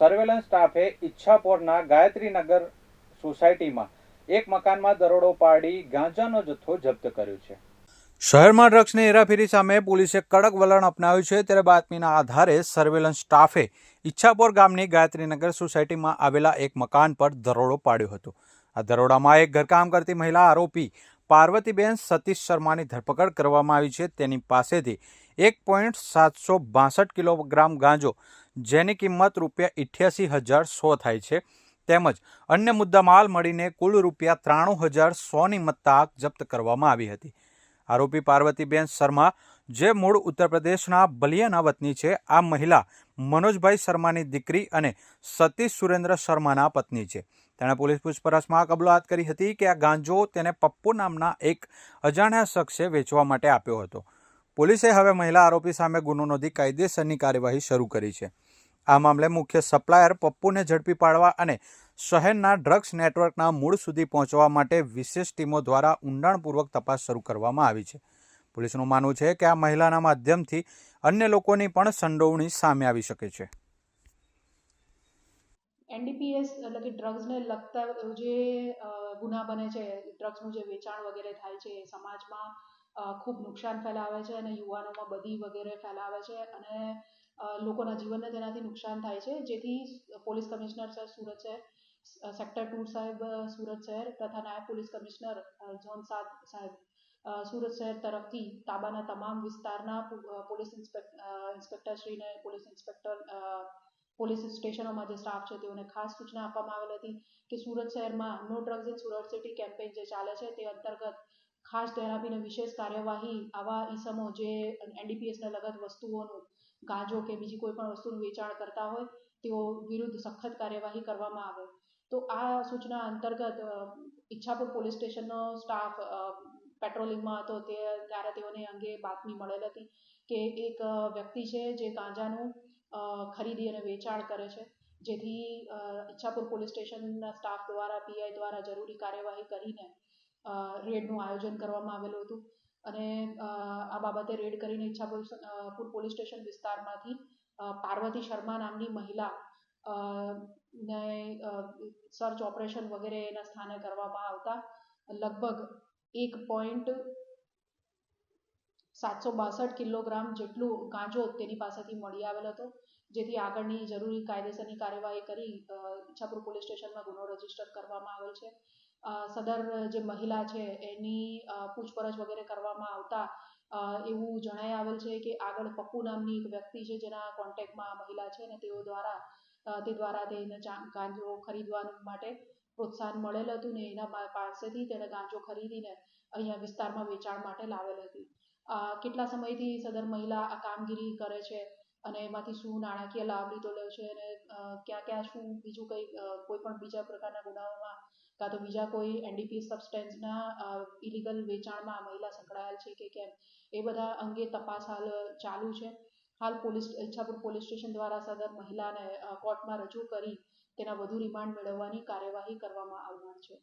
Surveillance સ્ટાફે ઈચ્છાપોરના ગાયત્રીનગર સોસાયટીમાં એક મકાનમાં દરોડો પાડી ગાંજાનો જથ્થો જપ્ત કર્યો છે. શહેરમાં ડ્રગ્સની હેરાફેરી સામે પોલીસે કડક વલણ અપનાવ્યું છે. ત્યારે બાતમીના આધારે સર્વેલન્સ સ્ટાફે ઈચ્છાપોર ગામની ગાયત્રીનગર સોસાયટીમાં આવેલા એક મકાન પર દરોડો પાડ્યો હતો. આ દરોડામાં એક ઘરકામ કરતી મહિલા આરોપી પાર્વતીબેન સતીશ શર્માની ધરપકડ કરવામાં આવી છે. તેની પાસેથી એક પોઈન્ટ સાતસો બાસઠ કિલોગ્રામ ગાંજો, જેની કિંમત રૂપિયા ઇઠ્યાસી હજાર સો થાય છે. તેમજ અન્ય મુદ્દામાલ મળીને કુલ રૂપિયા ત્રાણું હજાર સોની મત્તાક જપ્ત કરવામાં આવી હતી. આરોપી પાર્વતીબેન શર્મા, જે મૂળ ઉત્તર પ્રદેશના બલિયાના વતની છે, આ મહિલા મનોજભાઈ શર્માની દીકરી અને સતીશ સુરેન્દ્ર શર્માના પત્ની છે. તેણે પોલીસ પૂછપરછમાં કબૂલાત કરી હતી કે આ ગાંજો તેને પપ્પુ નામના એક અજાણ્યા શખ્સે વેચવા માટે આપ્યો હતો. પોલીસે હવે મહિલા આરોપી સામે ગુનો નોંધી કાયદેસરની કાર્યવાહી શરૂ કરી છે. આ મામલે મુખ્ય સપ્લાયર પપ્પુને ઝડપી પાડવા અને શહેરના ડ્રગ્સ નેટવર્કના મૂળ સુધી પહોંચવા માટે વિશેષ ટીમો દ્વારા ઊંડાણપૂર્વક તપાસ શરૂ કરવામાં આવી છે. પોલીસનું માનવું છે કે આ મહિલાના માધ્યમથી અન્ય લોકોની પણ સંડોવણી સામે આવી શકે છે. એનડીપીએસ એટલે કે ડ્રગ્સને લગતા જે ગુના બને છે, ડ્રગ્સનું જે વેચાણ વગેરે થાય છે સમાજમાં ખૂબ નુકસાન ફેલાવે છે અને યુવાનોમાં બધી વગેરે ફેલાવે છે અને લોકોના જીવનને તેનાથી નુકસાન થાય છે. જેથી પોલીસ કમિશનર સર સુરત શહેર સેક્ટર ટુ સાહેબ સુરત શહેર તથા નાયબ પોલીસ કમિશનર ઝોન સાત સાહેબ સુરત શહેર તરફથી તાબાના તમામ વિસ્તારના પોલીસ ઇન્સ્પેક્ટરશ્રીને પોલીસ ઇન્સ્પેક્ટર પોલીસ સ્ટેશનોમાં જે સ્ટાફ છે તેઓને ખાસ સૂચના આપવામાં આવેલ હતી કે સુરત શહેરમાં no drugs in Surat city campaign જે ચાલે છે તે અંતર્ગત ખાસ ધ્યાન વિશેષ કાર્યવાહી આવા ઈસમો જે એનડીપીએસને લગત વસ્તુઓનું, ગાંજો કે બીજી કોઈ પણ વસ્તુનું વેચાણ કરતા હોય, તેઓ વિરુદ્ધ સખત કાર્યવાહી કરવામાં આવે. તો આ સૂચના અંતર્ગત ઈચ્છાપુર પોલીસ સ્ટેશનનો સ્ટાફ પેટ્રોલિંગમાં હતો, તે ત્યારે તેઓને અંગે બાતમી મળેલ હતી કે એક વ્યક્તિ છે જે ગાંજાનું ખરીદી અને વેચાણ કરે છે. જેથી ઈચ્છાપુર પોલીસ સ્ટેશનના સ્ટાફ દ્વારા પીઆઈ દ્વારા જરૂરી કાર્યવાહી કરીને રેડનું આયોજન કરવામાં આવેલું હતું. અને આ બાબતે રેડ કરીને ઈચ્છાપુર અ, પોલીસ સ્ટેશન વિસ્તારમાંથી પાર્વતી શર્મા નામની મહિલા ને સર્ચ ઓપરેશન વગેરે એના સ્થાને કરવામાં આવતા લગભગ એક પોઈન્ટ સાતસો બાસઠ કિલોગ્રામ જેટલું ગાંજો તેની પાસેથી મળી આવેલ હતો, જેથી આગળની જરૂરી કાયદેસરની કાર્યવાહી કરી ઈચ્છાપુર પોલીસ સ્ટેશનમાં ગુનો રજિસ્ટર કરવામાં આવેલ છે. સદર જે મહિલા છે એની પૂછપરછ વગેરે કરવામાં આવતા એવું જણાઈ આવેલ છે કે આગળ પપ્પુ નામની એક વ્યક્તિ છે જેના કોન્ટેક્ટમાં મહિલા છે અને તેઓ દ્વારા તે દ્વારા તેને ગાંજો ખરીદવા માટે પ્રોત્સાહન મળેલ હતું ને એના પાસેથી તેને ગાંજો ખરીદીને અહીંયા વિસ્તારમાં વેચાણ માટે લાવેલ હતી. કેટલા સમયથી સદર મહિલા આ કામગીરી કરે છે અને એમાંથી શું નાણાકીય લાભ લીધેલો છે અને ક્યાં ક્યાં શું બીજું કંઈ કોઈ પણ બીજા પ્રકારના ગુનાઓમાં કાં તો બીજા કોઈ એનડીપી સબસ્ટેન્સના ઇલીગલ વેચાણમાં આ મહિલા સંકળાયેલ છે કે કેમ, એ બધા અંગે તપાસ હાલ ચાલુ છે. હાલ પોલીસ, ઈચ્છાપુર પોલીસ સ્ટેશન દ્વારા સદર મહિલાને કોર્ટમાં રજૂ કરી તેના વધુ રિમાન્ડ મેળવવાની કાર્યવાહી કરવામાં આવનાર છે.